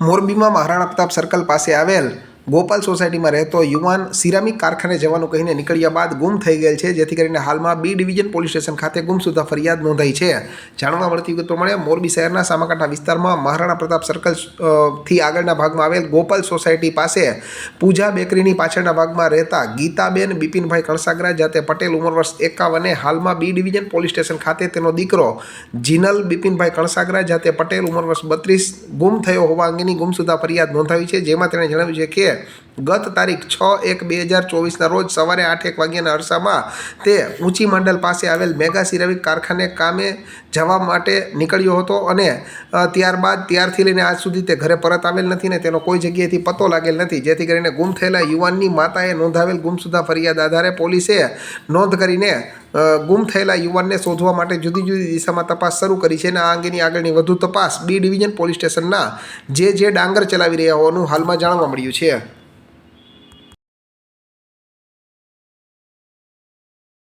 મોરબીમાં મહારાણા પ્રતાપ સર્કલ પાસે આવેલ ગોપાલ સોસાયટીમાં રહેતો યુવાન સિરામિક કારખાને જવાનું કહીને નીકળ્યા બાદ ગુમ થઈ ગયેલ છે, જેથી કરીને હાલમાં બી ડિવિઝન પોલીસ સ્ટેશન ખાતે ગુમસુદા ફરિયાદ નોંધાઈ છે. જાણવા મળતી વિગતો મળે મોરબી શહેરના સામાકાંઠા વિસ્તારમાં મહારાણા પ્રતાપ સર્કલથી આગળના ભાગમાં આવેલ ગોપાલ સોસાયટી પાસે પૂજા બેકરીની પાછળના ભાગમાં રહેતા ગીતાબેન બિપિનભાઈ કણસાગરા જાતે પટેલ ઉંમર વર્ષ એકાવને હાલમાં બી ડિવિઝન પોલીસ સ્ટેશન ખાતે તેનો દીકરો જીનલ બિપિનભાઈ કણસાગરા જાતે પટેલ ઉંમર વર્ષ બત્રીસ, ગુમ થયો હોવા અંગેની ગુમસુદા ફરિયાદ નોંધાવી છે, જેમાં તેણે જણાવ્યું છે કે ગત તારીખ છ એક બે હજાર ચોવીસના રોજ સવારે આઠ એક વાગ્યાના અરસામાં તે ઊંચી મંડલ પાસે આવેલ મેગા સિરામિક કારખાને કામે જવા માટે નીકળ્યો હતો અને ત્યારબાદ ત્યારથી લઈને આજ સુધી તે ઘરે પરત આવેલ નથી ને તેનો કોઈ જગ્યાએથી પતો લાગેલ નથી. જેથી કરીને ગુમ થયેલા યુવાનની માતાએ નોંધાવેલ ગુમસુદા ફરિયાદ આધારે પોલીસે નોંધ કરીને ગુમ થયેલા યુવાનને શોધવા માટે જુદી જુદી દિશામાં તપાસ શરૂ કરી છે અને આ અંગેની આગળની વધુ તપાસ બી ડિવિઝન પોલીસ સ્ટેશનના જે જે ડાંગર ચલાવી રહ્યા હોવાનું હાલમાં જાણવા મળ્યું છે.